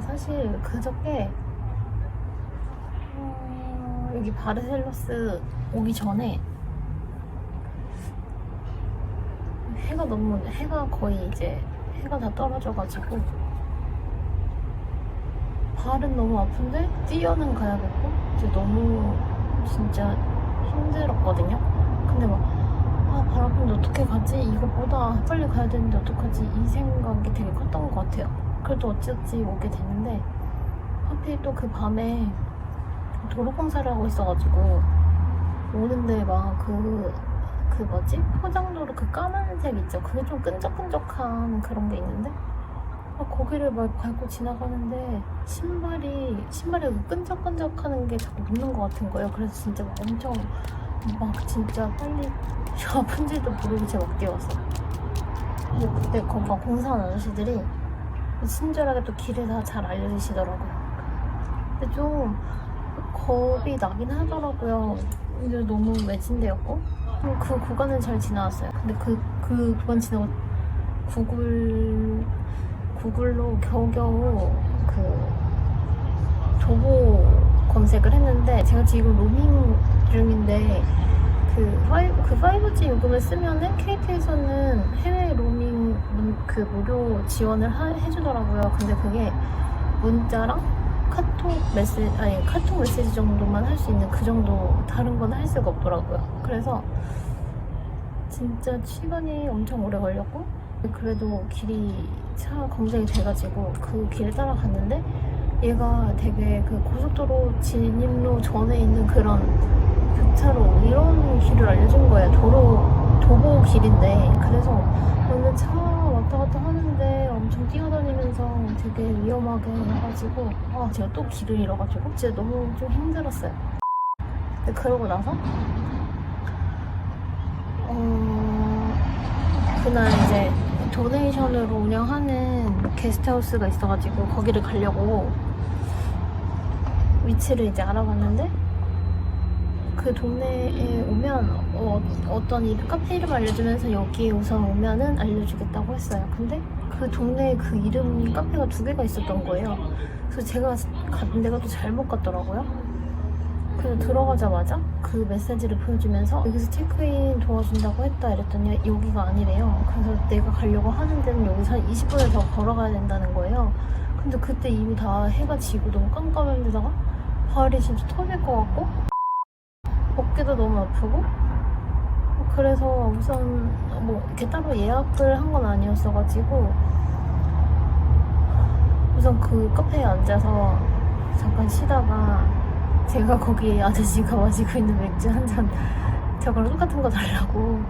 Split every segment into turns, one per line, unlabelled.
사실 그저께 어, 여기 바르셀로스 오기 전에 해가 너무 해가 거의 이제 해가 다 떨어져가지고 발은 너무 아픈데 뛰어는 가야겠고 이제 너무 진짜 힘들었거든요. 근데 막 아, 발 아픈데 어떻게 가지? 이거보다 빨리 가야 되는데 어떡하지? 이 생각이 되게 컸던 것 같아요. 그래도 어찌어찌 오게 됐는데 하필 또 그 밤에 도로 공사를 하고 있어가지고 오는데 막그그 뭐지? 포장도로 그 까만색 있죠? 그게 좀 끈적끈적한 그런 게 있는데 막 거기를 막 밟고 지나가는데 신발이 신발에 그 끈적끈적하는 게 자꾸 묻는 것 같은 거예요. 그래서 진짜 막 엄청 막 진짜 빨리 아픈지도 모르고 제가 막 뛰어왔어요. 근데 그때 막 공사하는 아저씨들이 친절하게 또 길을 다 잘 알려주시더라고요 근데 좀 겁이 나긴 하더라고요. 근데 너무 그리고 그 구간은 잘 지나왔어요. 근데 그, 그 구간 지나고 구글 구글로 겨우겨우 그 도보 검색을 했는데 제가 지금 로밍 중인데 그 5, 그 5G 요금을 쓰면은 KT에서는 해외 로밍 문- 그 무료 지원을 하- 해주더라고요. 근데 그게 문자랑 카톡 메시지 아니 카톡 메시지 정도만 할 수 있는 그 정도 다른 건 할 수가 없더라고요. 그래서 진짜 시간이 엄청 오래 걸렸고 그래도 길이 차 검색이 돼가지고 그 길을 따라갔는데 얘가 되게 그 고속도로 진입로 전에 있는 그런 교차로 이런 길을 알려준 거예요. 도로 도보 길인데 그래서 오늘 차 왔다 갔다 하는데 엄청 뛰어다니면서 되게 위험하게 해가지고 아 제가 또 길을 잃어가지고 진짜 너무 좀 힘들었어요. 근데 그러고 나서 어 그날 이제 도네이션으로 운영하는 게스트하우스가 있어가지고 거기를 가려고 위치를 이제 알아봤는데 그 동네에 오면 어, 어떤 이 카페 이름 알려주면서 여기에 우선 오면은 알려주겠다고 했어요. 근데 그 동네에 그 이름 카페가 두 개가 있었던 거예요. 그래서 제가 간 데가 또 잘못 갔더라고요. 그래서 들어가자마자 그 메시지를 보여주면서 여기서 체크인 도와준다고 했다 이랬더니 여기가 아니래요. 그래서 내가 가려고 하는 데는 여기서 한 20분을 더 걸어가야 된다는 거예요. 근데 그때 이미 다 해가 지고 너무 깜깜한 데다가 발이 진짜 터질 것 같고? 어깨도 너무 아프고? 그래서 우선 뭐 이렇게 따로 예약을 한 건 아니었어가지고 우선 그 카페에 앉아서 잠깐 쉬다가 제가 거기 아저씨가 마시고 있는 맥주 한 잔 저거랑 똑같은 거 달라고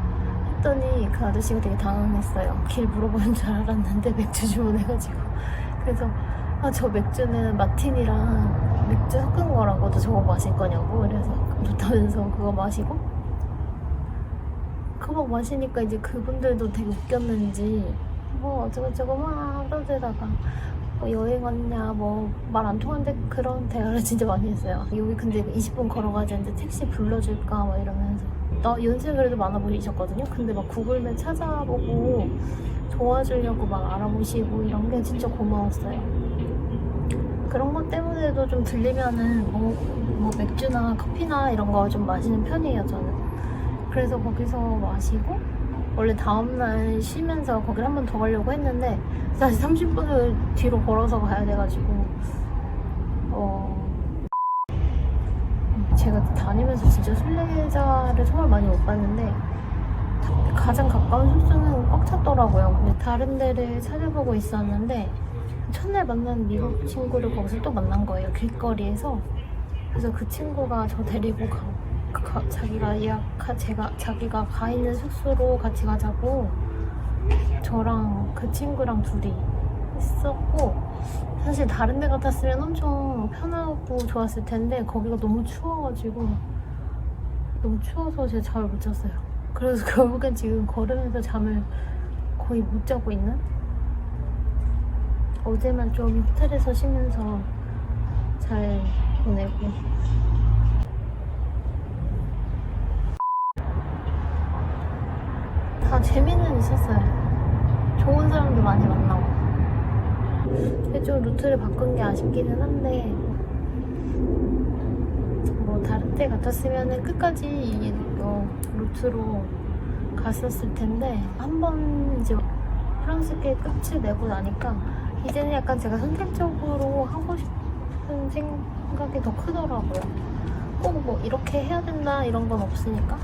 했더니 그 아저씨가 되게 당황했어요. 길 물어보는 줄 알았는데 맥주 주문해가지고. 그래서 아 저 맥주는 마틴이랑 맥주 섞은 거라고 도 저거 마실 거냐고 그래서 그렇다면서 그거 마시고? 그거 마시니까 이제 그분들도 되게 웃겼는지 뭐 어쩌고저쩌고 막 떠들다가 뭐 여행 왔냐 뭐 말 안 통하는데 그런 대화를 진짜 많이 했어요. 여기 근데 20분 걸어가야 되는데 택시 불러줄까 막 이러면서. 나 연세 그래도 많아 보이셨거든요. 근데 막 구글맵 찾아보고 도와주려고 막 알아보시고 이런 게 진짜 고마웠어요 그런 것 때문에도 좀 들리면은 뭐, 뭐 맥주나 커피나 이런 거 좀 마시는 편이에요 저는 그래서 거기서 마시고 원래 다음날 쉬면서 거기를 한 번 더 가려고 했는데 다시 30분을 뒤로 걸어서 가야 돼가지고 어 제가 다니면서 진짜 순례자를 정말 많이 못 봤는데 가장 가까운 숙소는 꽉 찼더라고요. 근데 다른 데를 찾아보고 있었는데 첫날 만난 미국 친구를 거기서 또 만난 거예요. 길거리에서. 그래서 그 친구가 저 데리고 가, 가- 자기가 예약 제가 자기가 가 있는 숙소로 같이 가자고 저랑 그 친구랑 둘이 했었고 사실 다른 데 같았으면 엄청 편하고 좋았을 텐데 거기가 너무 추워가지고 너무 추워서 제가 잠을 못 잤어요. 그래서 결국엔 지금 걸으면서 잠을 거의 못 자고 있는? 어제만 좀 호텔에서 쉬면서 잘 보내고 다 재미는 있었어요. 좋은 사람도 많이 만나고 좀 루트를 바꾼 게 아쉽기는 한데 뭐 다른 때 같았으면은 끝까지 이거 루트로 갔었을 텐데 한 번 이제 프랑스계 끝을 내고 나니까 이제는 약간 제가 선택적으로 하고 싶은 생각이 더 크더라고요. 꼭 뭐 이렇게 해야 된다 이런 건 없으니까